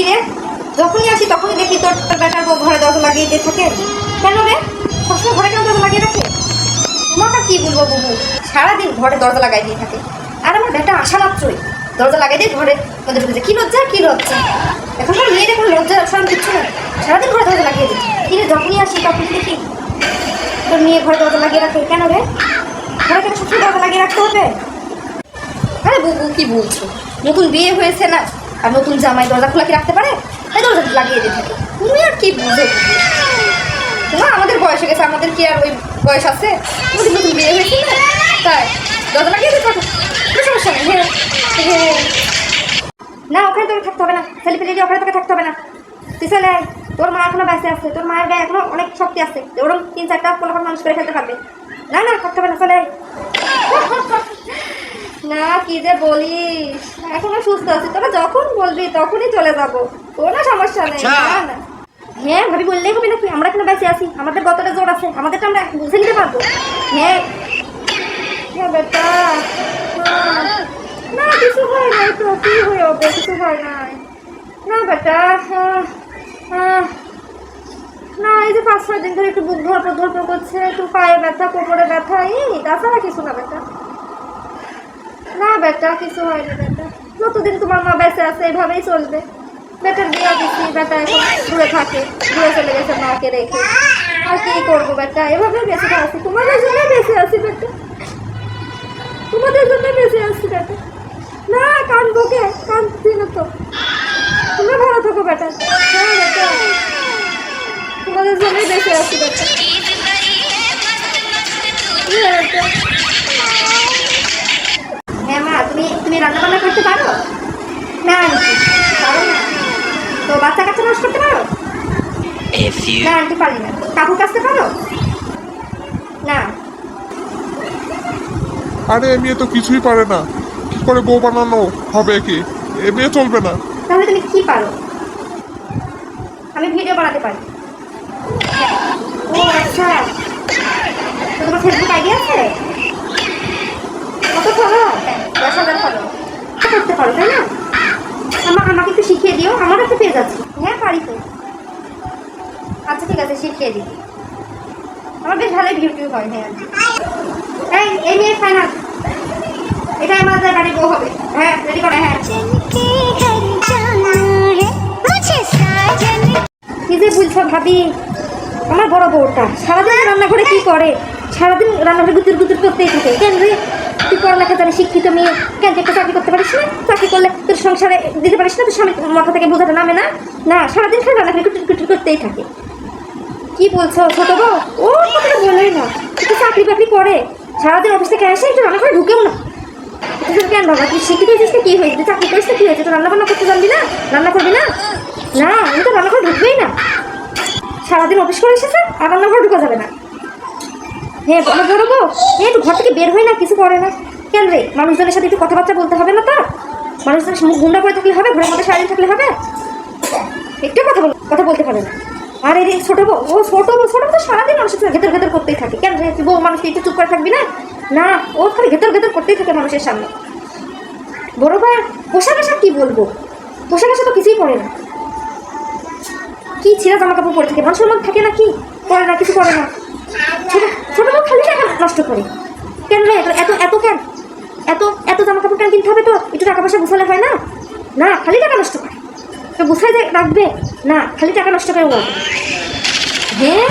কি রে যখনই আসি তখনই দেখি তোর তোর বেটার বউ ঘরে দরজা লাগিয়ে দিয়ে থাকে। কেন রে? সবসময় ঘরে কেন দরজা লাগিয়ে রাখে? তোমাকে কি বলব বুবু সারাদিন ঘরে দরজা লাগাই দিয়ে থাকে। আর আমার বেটা আসা মাত্রই। দরজা লাগাই দিয়ে ঘরে মধ্যে ঢুকে যায়। কি লজ্জা কি লজ্জা? এখনকার মেয়েদের কোনো লজ্জা সরম কিচ্ছু না। সারাদিন ঘরে দরজা লাগিয়ে দিচ্ছে। কি রে যখনই আসি তখনই দেখি তোর মেয়ে ঘরে দরজা লাগিয়ে রাখে। কেন রে? ঘরে কেন সবসময় দরজা লাগিয়ে রাখতে হবে? আরে বুবু কি বলছো? নতুন বিয়ে হয়েছে না? আর নতুন জামাই দরজা খোলা কি রাখতে পারে? তাই দরজা লাগিয়ে দিয়ে থাকে। তুমি আর কি বুঝো না, আমাদের বয়স হয়ে গেছে, আমাদের কি আর ওই বয়স আছে? নতুন নতুন বিয়ে হয়েছে তাই, দরজা লাগিয়ে থাকো কোনো সমস্যা নেই হ্যাঁ হ্যাঁ। না, ওখানে তোকে থাকতে হবে না। ছেলে পেলে ওখানে তোকে থাকতে হবে না। তুই চলে তোর মা এখনও বেঁচে আছে। তোর মায়ের গায়ে এখনও অনেক শক্তি আছে। ওরকম তিন চারটা পোলাপান মানুষ করে ফেলতে পারবে। না না, থাকতে হবে না, চলে। না কি যে বলিস? এখনও সুস্থ আছি তোরা যখন বলবি তখনই চলে যাব। কোনো সমস্যা নেই আচ্ছা। না না। হ্যাঁ ভাবি বললেই হবে নাকি? আমরা এখানে বেঁচে আছি? আমাদের কতটা জোর আছে আমাদেরটা আমরা বুঝে নিতে পারব। হ্যাঁ। হ্যাঁ বেটা। না কিছু হয় নাই তো কি হয়ে হবে? কিছু হয় নাই। না বেটা। না এই যে পাঁচ ছয় দিন ধরে একটু বুক ধরপর ধরপর করছে একটু পায়ে ব্যথা কোমরে ব্যথা এই তাছাড়া কিছু না বেটা। না বেটা কিছু হয়নি বেটা। যতদিন তোমার মা বেঁচে আছে এইভাবেই চলবে। বেটার বিয়ে দিচ্ছি বেটা এখন দূরে থাকে দূরে চলে গেছে মাকে রেখে। আর কি করব বেটা? এভাবেই বেঁচে আছি তোমাদের জন্য বেঁচে আছি বেটা। তোমাদের জন্য বেঁচে আছি বেটা। না কান্দবো কে? কান্দছি না তো। তোমরা ভালো থাকো বেটা। হ্যাঁ বেটা। তোমাদের জন্যই বেঁচে আছি বেটা। না আন্টি। পারো না। তো বাচ্চা কাচ্চা নষ্ট করতে পারো? না আন্টি পারি না। কাপড় কাচতে পারো? না। আরে এ মেয়ে তো কিছুই পারে না। কি করে বউ বানানো হবে কি? এ মেয়ে চলবে না। তাহলে তুমি কি পারো? আমি ভিডিও বানাতে পারি। ও আচ্ছা। তো তোমার ফেসবুক আইডি আছে? কত ফলো দশ হাজার ফলো করতে পারো তাই না? মা, আমাকে একটু শিখিয়ে দিও। আমারও একটা পেজ আছে হ্যাঁ পারি তো। আচ্ছা ঠিক আছে, শিখিয়ে দিই। আমার বেশ ভালোই বিউটি হয় হ্যাঁ। এই এই ফাইনাল এটা আমাদের বাড়ির বউ হবে। হ্যাঁ রেডি করে হ্যাঁ। কি ভাবি? আমার বড় বউটা সারাদিন রান্না করে কি করে? সারাদিন রান্নাঘরে গুতুর গুতুর করতেই থাকে। কেন রে? তুই পড়ালেখা জানি, শিক্ষিত মেয়ে, কেন একটা চাকরি করতে পারিস না? চাকরি করলে তোর সংসারে দিতে পারিস না, তোর স্বামী মাথা থেকে বোঝাটা নামে না। না, সারাদিন খালি রান্নাঘরে কুটুর কুটুর করতেই থাকে। কি বলছো, ছোট বউ? ও, কথাটা বলেই না। তুই চাকরি বাকরি করে। সারাদিন অফিস থেকে এসে একটু রান্নাঘরে ঢুকেও না? কেন বাবা, তুই শিক্ষিত হয়েছিস কি হয়েছে? চাকরি করিস কি হয়েছে? তো রান্না বান্না করতে জানবি না? রান্না করবি না? না, আমি তো রান্নাঘরে ঢুকবেই না। সারাদিন অফিস করে এসেছে, আর রান্নাঘরে ঢুকা যাবে না। হ্যাঁ বলো বড় বউ হ্যাঁ ঘর থেকে বের হয় না, কিছু করে না। কেন রে? মানুষজনের সাথে একটু কথাবার্তা বলতে হবে না তার মানুষজনের মুখ গুন্ডা করে থাকলে হবে? ঘরের মধ্যে সারাদিন থাকলে হবে? একটু কথা বল কথা বলতে পারে না। আর এই ছোট বউ, ও ছোট বউ, ছোট তো সারাদিন মানুষের সাথে ঘেতর ঘেতর করতেই থাকে। কেন রে? তুই বউ মানুষকে একটু চুপ করে থাকবি না? না, ও খালি ঘেতর ঘেতর করতেই থাকে মানুষের সামনে। বড় ভাই, পোশাক আশাক কী বলব? পোশাক আশা তো কিছুই পরে না। কি ছেঁড়া জামা কাপড় পরে থাকে? মানুষের মধ্যে থাকে না কি? পরে না, কিছু করে না। ছোট ছোট বউ খালি টাকা নষ্ট করে। কেন রে, এত- এত কেন? এত এত জামা কাপড় কেন কিনতে হবে তো? একটু টাকা পয়সা গুছালে হয় না? না, খালি টাকা নষ্ট করে। তো গুছাই রাখবে। না, খালি টাকা নষ্ট করে হ্যাঁ